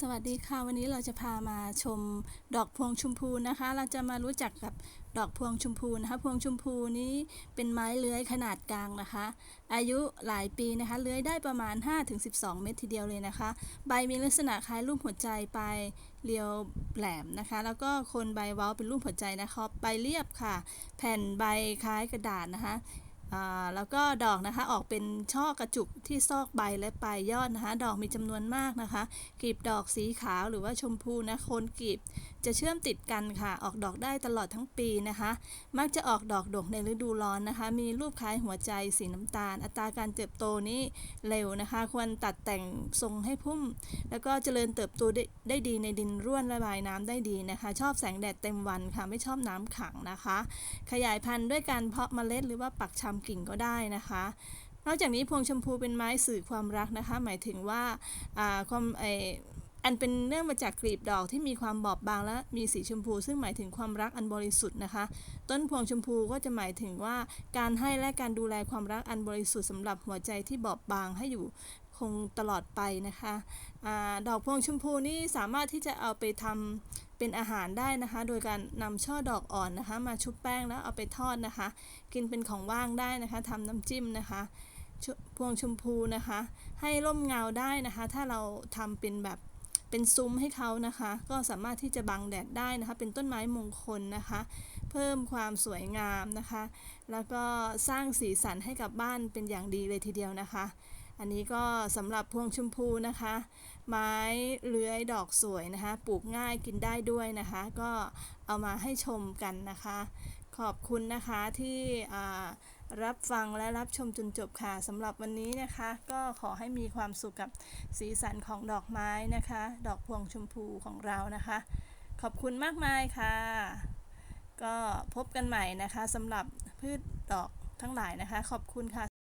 สวัสดีค่ะ วันนี้เราจะพามาชมดอกพวงชมพูนะคะ เราจะมารู้จักกับดอกพวงชมพูนะคะ พวงชมพูนี้เป็นไม้เลื้อยขนาดกลางนะคะ อายุหลายปีนะคะเลื้อยได้ประมาณ 5-12 เม็ดทีเดียวเลยนะคะ ใบมีลักษณะคล้ายรูปหัวใจปลายเรียวแหลมนะคะ แล้วก็คนใบเว้าเป็นรูปหัวใจนะคะใบเรียบค่ะ แผ่นใบคล้ายกระดาษนะคะ แล้วก็ดอกนะคะออกเป็นช่อกระจุกที่ซอกใบและปลายยอดนะคะ ดอกมีจำนวนมากนะคะกลีบดอกสีขาวหรือว่าชมพูนะโคนกลีบจะเชื่อมติดกันค่ะ ออกดอกได้ตลอดทั้งปีนะคะ มักจะออกดอกดกในฤดูร้อนนะคะ มีรูปคล้ายหัวใจสีน้ำตาล อัตราการเติบโตนี้เร็วนะคะ ควรตัดแต่งทรงให้พุ่ม แล้วก็เจริญเติบโตได้ได้ดีในดินร่วนระบายน้ำได้ดีนะคะ ชอบแสงแดดเต็มวันค่ะ ไม่ชอบน้ำขังนะคะ ขยายพันธุ์ด้วยการเพาะเมล็ดหรือว่าปักชำกิ่งก็ได้นะคะนอกจากนี้พวงชมพูเป็นไม้สื่อความรักนะคะ หมายถึงว่าความไออันเป็นเนื่องมาจากกลีบดอกที่มีความบอบบางและมีสีชมพู ซึ่งหมายถึงความรักอันบริสุทธิ์นะคะ ต้นพวงชมพูก็จะหมายถึงว่าการให้และการดูแลความรักอันบริสุทธิ์สำหรับหัวใจที่บอบบางให้อยู่ คงตลอดไปนะคะอดอกพวงชมพูนี่สามารถที่จะเอาไปทำเป็นอาหารได้นะคะ โดยการนำช่อดอกอ่อนนะคะ มาชุบแป้งแล้วเอาไปทอดนะคะ กินเป็นของว่างได้นะคะทำน้ำจิ้มนะคะพวงชมพูนะคะ ให้ร่มเงาได้นะคะ ถ้าเราทำเป็นแบบเป็นซุ้มให้เขานะคะ ก็สามารถที่จะบังแดดได้นะคะ เป็นต้นไม้มงคลนะคะ เพิ่มความสวยงามนะคะ แล้วก็สร้างสีสันให้กับบ้านเป็นอย่างดีเลยทีเดียวนะคะ อันนี้ก็สำหรับพวงชมพูนะคะ ไม้เลื้อยดอกสวยนะคะ ปลูกง่ายกินได้ด้วยนะคะ ก็เอามาให้ชมกันนะคะ ขอบคุณนะคะที่รับฟังและรับชมจนจบค่ะสำหรับวันนี้นะคะ ก็ขอให้มีความสุขกับสีสันของดอกไม้นะคะ ดอกพวงชมพูของเรานะคะ ขอบคุณมากมายค่ะ ก็พบกันใหม่นะคะสำหรับพืชดอกทั้งหลายนะคะ ขอบคุณค่ะ